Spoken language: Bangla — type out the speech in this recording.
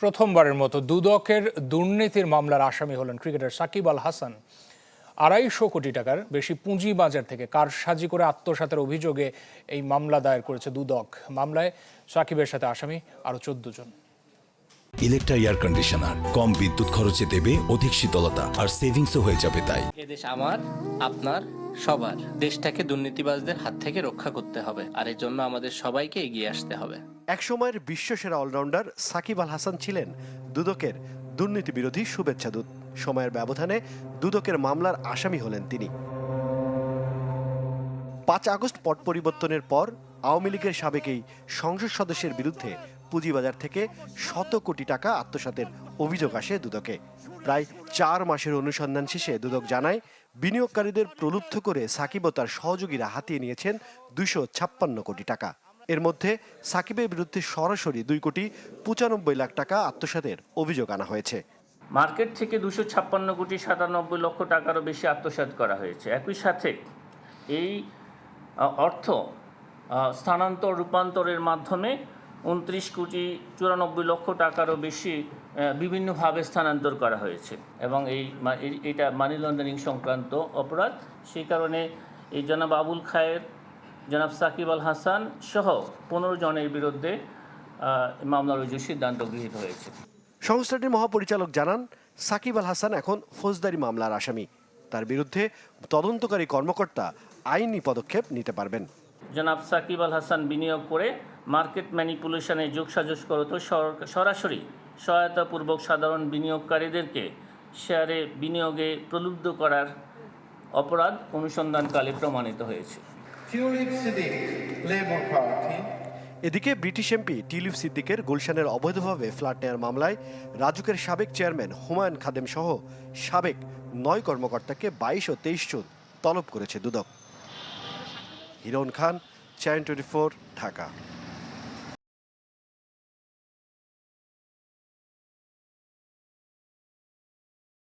প্রথমবারের মতো দুদকের দুর্নীতির মামলার আসামি হলেন ক্রিকেটার সাকিব আল হাসান। আড়াইশো কোটি টাকার বেশি পুঁজি বাজার থেকে কারসাজি করে আত্মসাতের অভিযোগে এই মামলা দায়ের করেছে দুদক। মামলায় সাকিবের সাথে আসামি আরও চোদ্দ জন। ইলেকট্রা এয়ার কন্ডিশনার কম বিদ্যুৎ খরচে দেবে অধিক শীতলতা আর সেভিংসও হয়ে যাবে তাই। এদেশ আমার আপনার সবার। দেশটাকে দুর্নীতিবাজদের হাত থেকে রক্ষা করতে হবে আর এর জন্য আমাদের সবাইকে এগিয়ে আসতে হবে। একসময়ের বিশ্বসেরা অলরাউন্ডার সাকিব আল হাসান ছিলেন দুদকের দুর্নীতি বিরোধী শুভেচ্ছা দূত। সময়ের ব্যবধানে দুদকের মামলার আসামি হলেন তিনি। পাঁচ আগস্ট পট পরিবর্তনের পর আওয়ামী লীগের সাবেক এই সংসদ সদস্যের বিরুদ্ধে পুঁজিবাজার থেকে শত কোটি টাকা আত্মসাতের অভিযোগ আসে দুদকে। প্রায় চার মাসের অনুসন্ধান শেষে দুদক জানায়, বিনিয়োগকারীদের প্রলুব্ধ করে সাকিব ও তার সহযোগীরা হাতিয়ে নিয়েছেন দুইশো ছাপ্পান্ন কোটি টাকা। এর মধ্যে সাকিবের বিরুদ্ধে সরাসরি দুই কোটি পঁচানব্বই লাখ টাকা আত্মসাতের অভিযোগ আনা হয়েছে। মার্কেট থেকে দুশো ছাপ্পান্ন কোটি সাতানব্বই লক্ষ টাকারও বেশি আত্মসাৎ করা হয়েছে। একই সাথে এই অর্থ স্থানান্তর, রূপান্তরের মাধ্যমে উনত্রিশ কোটি চুরানব্বই লক্ষ টাকারও বেশি বিভিন্নভাবে স্থানান্তর করা হয়েছে। এবং এই এটা মানি লন্ডারিং সংক্রান্ত অপরাধ। সেই কারণে এই জনাব আবুল খায়ের জনাব সাকিব আল হাসান সহ পনেরো জনের বিরুদ্ধে মামলা রুজুর সিদ্ধান্ত গৃহীত হয়েছে। সংস্থাটির মহাপরিচালক জানান সাকিব আল হাসান এখন ফৌজদারি মামলার আসামি। তার বিরুদ্ধে তদন্তকারী কর্মকর্তা আইনি পদক্ষেপ নিতে পারবেন। জনাব সাকিব আল হাসান বিনিয়োগ করে মার্কেট ম্যানিপুলেশনে যোগসাজশ করত সর- সরাসরি সহায়তাপূর্বক সাধারণ বিনিয়োগকারীদেরকে শেয়ারে বিনিয়োগে প্রলুব্ধ করার অপরাধ অনুসন্ধানকালে প্রমাণিত হয়েছে. এদিকে ব্রিটিশ এমপি টিলিফ সিদ্দিকের গুলশানের অবৈধভাবে ফ্ল্যাট নেওয়ার মামলায় রাজুকের সাবেক চেয়ারম্যান হুমায়ুন খাদেম সহ সাবেক নয় কর্মকর্তাকে বাইশ ও তেইশ জুন তলব করেছে দুদক। Hiran Khan channel twenty Dhaka.